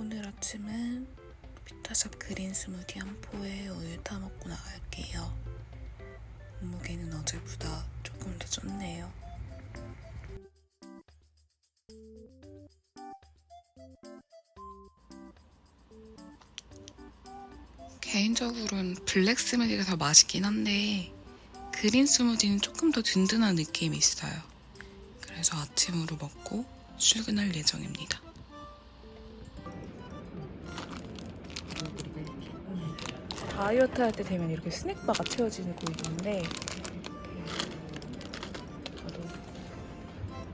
오늘 아침은 비타샵 그린 스무디 한 포에 우유 타 먹고 나갈게요. 몸무게는 어제보다 조금 더 쪘네요. 개인적으로는 블랙 스무디가 더 맛있긴 한데 그린 스무디는 조금 더 든든한 느낌이 있어요. 그래서 아침으로 먹고 출근할 예정입니다. 다이어트 할 때 되면 이렇게 스낵바가 채워지고 있는데 저도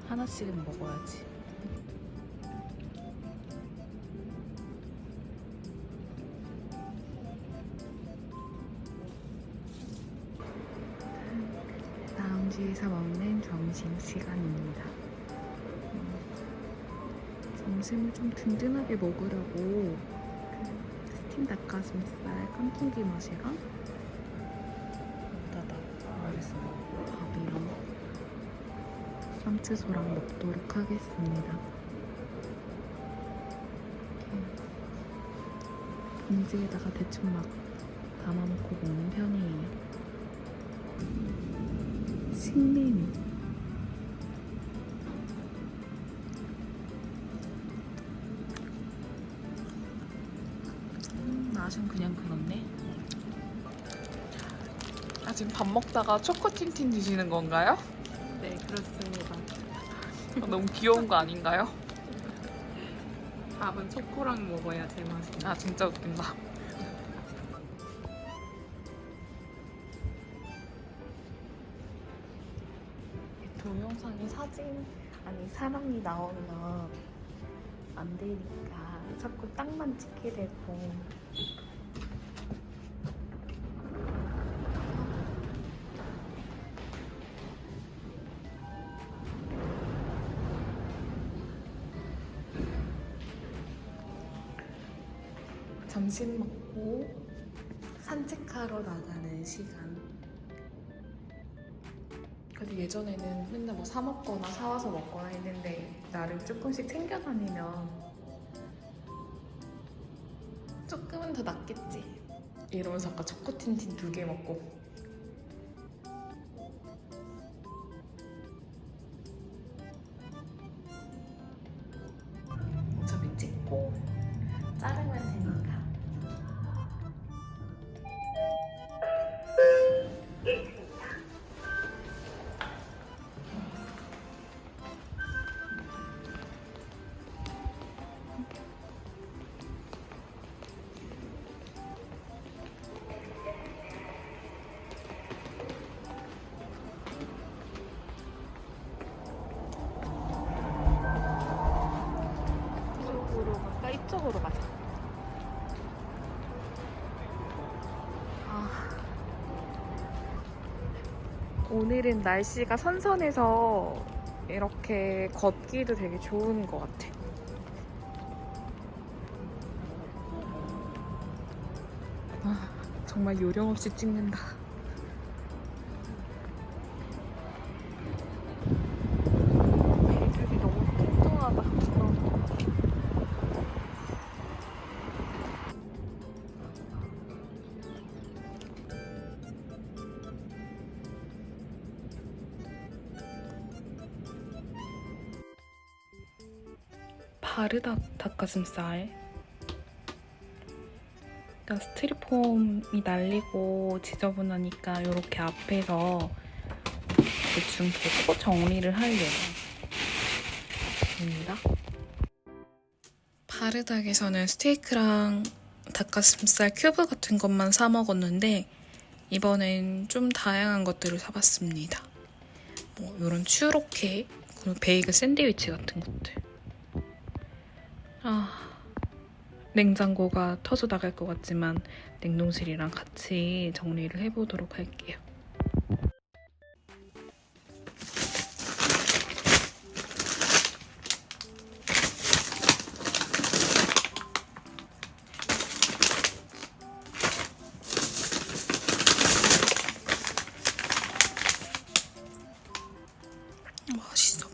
하나씩은 먹어야지. 라운지에서 먹는 점심 시간입니다. 음, 점심을 좀 든든하게 먹으려고 그 스팀 닭가슴살 깐풍기 맛이랑. 여기다가 밥이랑. 쌈채소랑 먹도록 하겠습니다. 봉지에다가 대충 막 담아놓고 먹는 편이에요. 식민. 음, 맛은 그냥 그렇네. 아 지금 밥 먹다가 초코틴틴 드시는 건가요? 네, 그렇습니다. 어, 너무 귀여운 거 아닌가요? 밥은 초코랑 먹어야 제맛이 아 진짜 웃긴다. 동영상에 사진 아니 사람이 나오면 안 되니까 자꾸 땅만 찍게 되고. 점심 먹고 산책하러 나가는 시간. 그래도 예전에는 맨날 뭐 사 먹거나 사와서 먹거나 했는데 나를 조금씩 챙겨 다니면 조금은 더 낫겠지. 이러면서 아까 초코틴틴 두 개 먹고 갈까? 이쪽으로 가자. 아. 오늘은 날씨가 선선해서 이렇게 걷기도 되게 좋은 것 같아. 아, 정말 요령 없이 찍는다. 바르다 닭가슴살. 일단 스티로폼이 날리고 지저분하니까 이렇게 앞에서 대충 보고 정리를 하려고. 입니다. 바르닥에서는 스테이크랑 닭가슴살 큐브 같은 것만 사 먹었는데 이번엔 좀 다양한 것들을 사봤습니다. 뭐 이런 추로케, 그리고 베이글 샌드위치 같은 것들. 아, 냉장고가 터져 나갈 것 같지만 냉동실이랑 같이 정리를 해보도록 할게요. 맛있어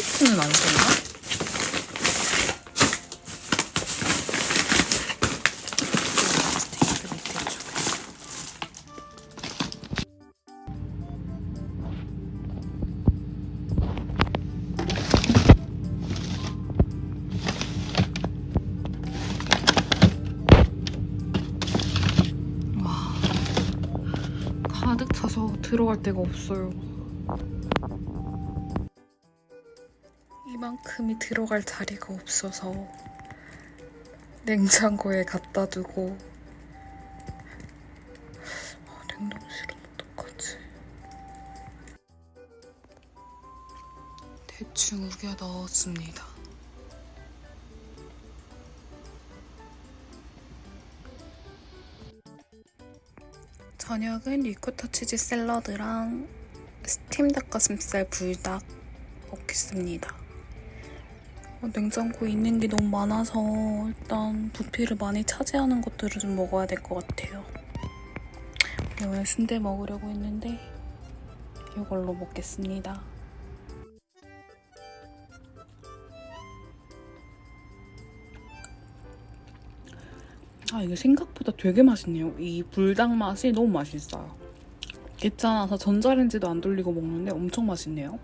스테이크는 안 썼나? 가득 차서 들어갈 데가 없어요. 이만큼이 들어갈 자리가 없어서 냉장고에 갖다 두고 아, 냉동실은 어떡하지? 대충 우겨 넣었습니다. 저녁은 리코타 치즈 샐러드랑 스팀 닭가슴살 불닭 먹겠습니다. 어, 냉장고에 있는 게 너무 많아서 일단 부피를 많이 차지하는 것들을 좀 먹어야 될 것 같아요. 오늘 순대 먹으려고 했는데 이걸로 먹겠습니다. 아 이게 생각보다 되게 맛있네요. 이 불닭 맛이 너무 맛있어요. 귀찮아서 전자레인지도 안 돌리고 먹는데 엄청 맛있네요.